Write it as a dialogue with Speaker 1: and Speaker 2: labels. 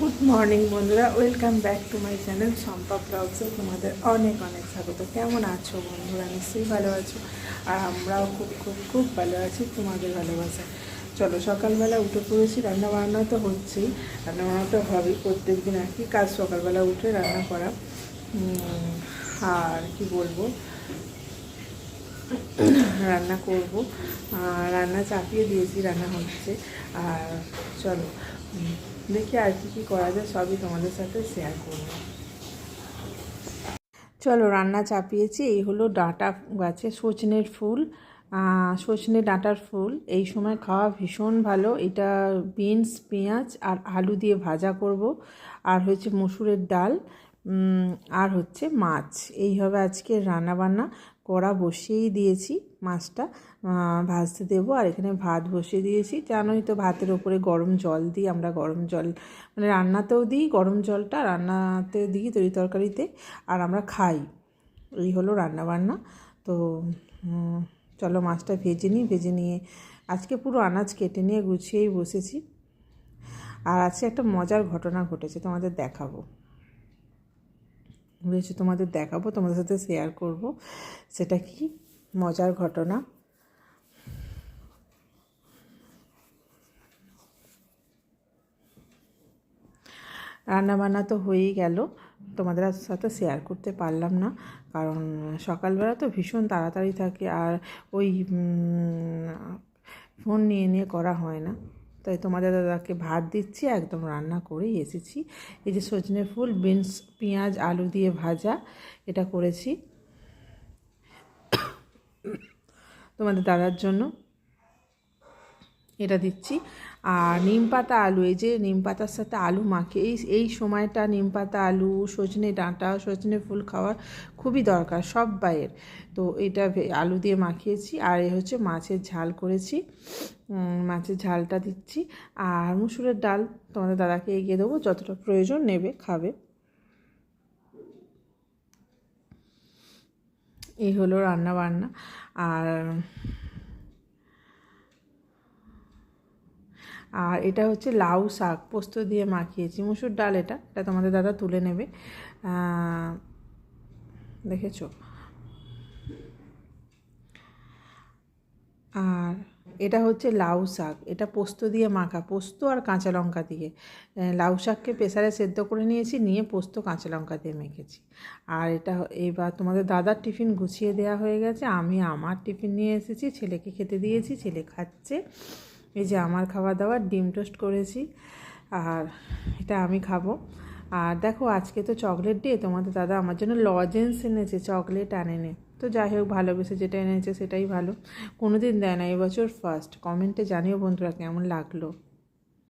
Speaker 1: Good morning বন্ধুরা। Welcome back to my channel Sampa ব্লগসে তোমাদের অনেক অনেক স্বাগত। কেমন আছো বন্ধুরা? নিশ্চয়ই ভালো আছো। আর আমরাও খুব খুব খুব ভালো আছি, তোমাদের ভালোবাসা চলো, সকালবেলা উঠে পড়েছি রান্না বান্না তো হচ্ছেই। রান্না বান্না তো হবেই, প্রত্যেক দিন আর কি কাজ, সকালবেলা উঠে রান্না করা। আর কি বলব? রান্না করব। রান্না চাপিয়ে দিয়েছি, রান্না হচ্ছে। আর চলো দেখি আর কি কী করা যায়, সবই তোমাদের সাথে শেয়ার করব। চলো, রান্না চাপিয়েছি। এই হলো ডাঁটা গাছে সজনের ফুল। সজনে ডাঁটার ফুল। এই সময় খাওয়া ভীষণ ভালো। এটা বিনস, পেঁয়াজ আর আলু দিয়ে ভাজা করব। আর হচ্ছে মসুরের ডাল আর হচ্ছে মাছ। এইভাবে আজকে রান্না করা বসিয়েই দিয়েছি মাছটা। ভাজতে দেবো আর এখানে ভাত বসিয়ে দিয়েছি। জানোই তো ভাতের ওপরে গরম জল দিই, আমরা গরম জল মানে রান্নাতেও দিই গরম জলটা, রান্নাতে দিই তরি তরকারিতে আর আমরা খাই। এই হলো রান্না বান্না। তো চলো মাছটা ভেজে নিই, ভেজে নিয়ে আজকে পুরো আনাজ কেটে নিয়ে গুছিয়েই বসেছি। আর আজকে একটা মজার ঘটনা ঘটেছে, তোমাদের দেখাবো। ভেবেছি তোমাদের দেখাবো, তোমাদের সাথে শেয়ার করব। সেটা কি? মজার ঘটনা। রান্নাবান্না তো হয়েই গেল, তোমাদের সাথে শেয়ার করতে পারলাম না, কারণ সকালবেলা তো ভীষণ তাড়াতাড়ি থাকে আর ওই ফোন নিয়ে নিয়ে করা হয় না। তাই তোমাদের দাদাকে ভাত দিচ্ছি, একদম রান্না করেই এসেছি। এই যে সজনে ফুল, বিনস, পেঁয়াজ, আলু দিয়ে ভাজা, এটা করেছি। তোমাদের দাদার জন্য এটা দিচ্ছি। আর নিম পাতা আলু, এই যে নিম পাতার সাথে আলু মাখে এই এই সময়টা নিম পাতা, আলু, সজনে ডাঁটা, সজনে ফুল খাওয়ার খুবই দরকার সব বাইয়ের তো এটা আলু দিয়ে মাখিয়েছি, আর এ হচ্ছে মাছের ঝাল করেছি। মাছের ঝালটা দিচ্ছি। আর মুসুরের ডাল তোমাদের দাদাকে এগিয়ে দেবো, যতটা প্রয়োজন নেবে খাবে। এই হলো রান্না বান্না আর আর এটা হচ্ছে লাউ শাক, পোস্ত দিয়ে মাখিয়েছি। মুসুর ডাল এটা এটা তোমাদের দাদা তুলে নেবে। দেখেছ? আর এটা হচ্ছে লাউ শাক, এটা পোস্ত দিয়ে মাখা, পোস্ত আর কাঁচা লঙ্কা দিয়ে। লাউ শাককে প্রেসারে সেদ্ধ করে নিয়েছি, নিয়ে পোস্ত কাঁচা লঙ্কা দিয়ে মেখেছি। আর এটা এবার তোমাদের দাদার টিফিন গুছিয়ে দেওয়া হয়ে গেছে। আমি আমার টিফিন নিয়ে এসেছি, ছেলেকে খেতে দিয়েছি, ছেলে খাচ্ছে। এই যে আমার খাওয়া দাওয়া ডিম টোস্ট করেছি আর এটা আমি খাব। আর দেখো, আজকে তো চকলেট ডে তোমাদের দাদা আমার জন্য লজেন্স এনেছে, চকলেট আনেনে। তো যাই হোক, ভালোবেসে যেটা এনেছে সেটাই ভালো। কোনো দিন দেয় না, এবছর ফার্স্ট কমেন্টে জানিও বন্ধুরা কেমন লাগল।